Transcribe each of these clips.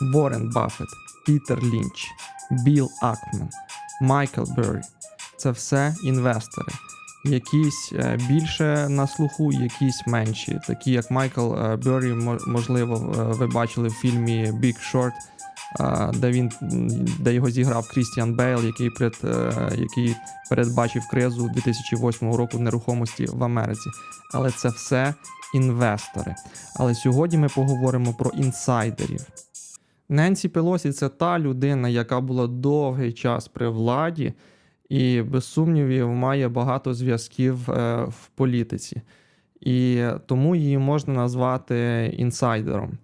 Уоррен Баффет, Пітер Лінч, Білл Акман, Майкл Беррі це все інвестори. Якісь е, більше на слуху, якісь менші, такі як Майкл е, Беррі, можливо, е, ви бачили в фільмі Big Short, де він де його зіграв Крістіан Бейл, який пред, який передбачив кризу 2008 року нерухомості в Америці. Але це все інвестори. Але сьогодні ми поговоримо про інсайдерів. Ненсі Пелосі це та людина, яка була довгий час при владі, і без сумнівів має багато зв'язків е, в політиці. І тому її можна назвати інсайдером.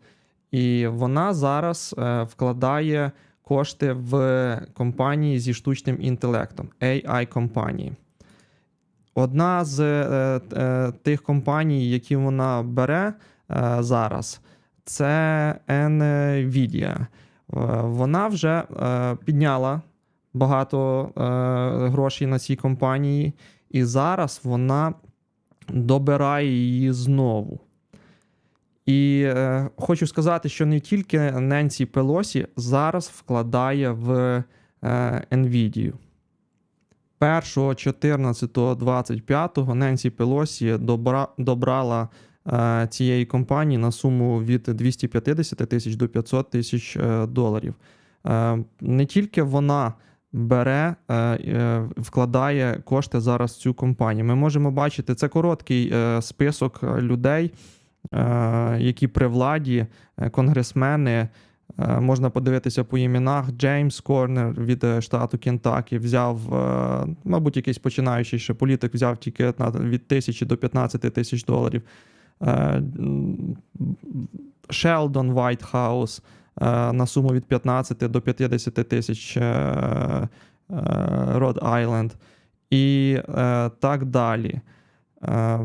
І вона зараз е, вкладає кошти в компанії зі штучним інтелектом, AI компанії. Одна з е, тих компаній, які вона бере зараз, це Nvidia. Е, Вона вже е, підняла багато е, грошей на цій компанії, і зараз вона добирає її знову. І хочу сказати, що не тільки Ненсі Пелосі зараз вкладає в е, Nvidia. 1, 14, 25 Ненсі Пелосі добра, добрала цієї компанії на суму від 250 тисяч до 500 тисяч е, доларів. Е, не тільки вона бере, е, е, вкладає кошти зараз в цю компанію. Ми можемо бачити, це короткий е, список людей, е, які при владі, е, конгресмени. Е, Можна подивитися по іменах. Джеймс Корнер від е, штату Кентакі взяв, е, мабуть, якийсь починаючий ще політик взяв тільки від тисячі до 15 тисяч доларів. Е, Шелдон Вайтхаус е, на суму від 15 до 50 тисяч Род Айленд і е, так далі. Е,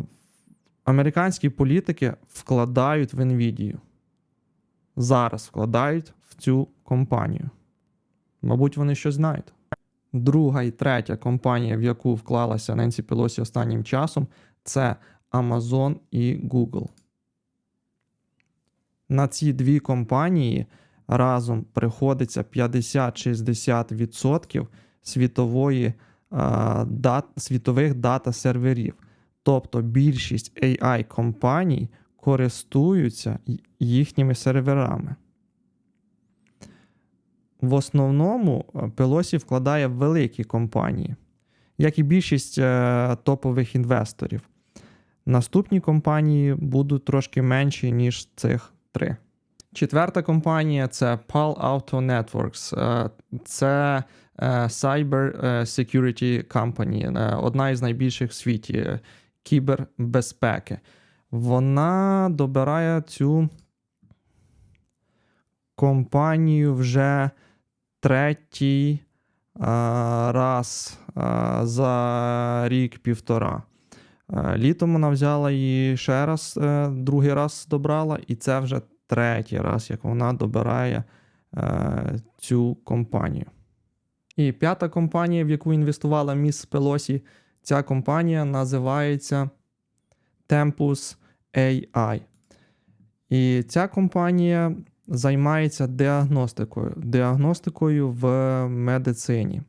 Американські політики вкладають в Nvidia. Зараз вкладають в цю компанію. Мабуть, вони щось знають. Друга і третя компанія, в яку вклалася Ненсі Пелосі останнім часом, це Amazon і Google. На ці дві компанії разом приходиться 50-60% світової, а, дат, світових дата-серверів. Тобто більшість AI-компаній користуються їхніми серверами. В основному Пелосі вкладає великі компанії, як і більшість е, топових інвесторів. Наступні компанії будуть трошки менші, ніж цих три. Четверта компанія це PAL Auto Networks. Е, Це е, Cyber е, Security Company, одна із найбільших в світі кібербезпеки. Вона добирає цю компанію вже третій раз за рік-півтора. Е, Літом вона взяла її ще раз, е, другий раз добрала, і це вже третій раз, як вона добирає е, цю компанію. І п'ята компанія, в яку інвестувала міс Пелосі, ця компанія називається Tempus AI. І ця компанія займається діагностикою, діагностикою в медицині.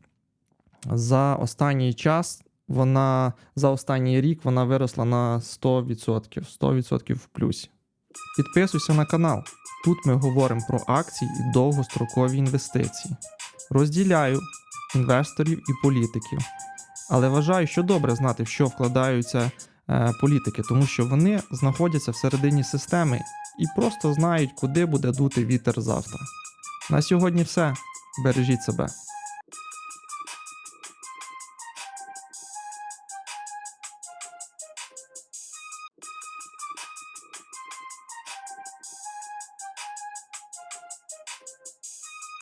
За останній час вона за останній рік вона виросла на 100%, 100% в плюсі. Підписуйся на канал. Тут ми говоримо про акції і довгострокові інвестиції. Розділяю інвесторів і політиків. Але вважаю, що добре знати, в що вкладаються е, політики, тому що вони знаходяться всередині системи і просто знають, куди буде дути вітер завтра. На сьогодні все. Бережіть себе.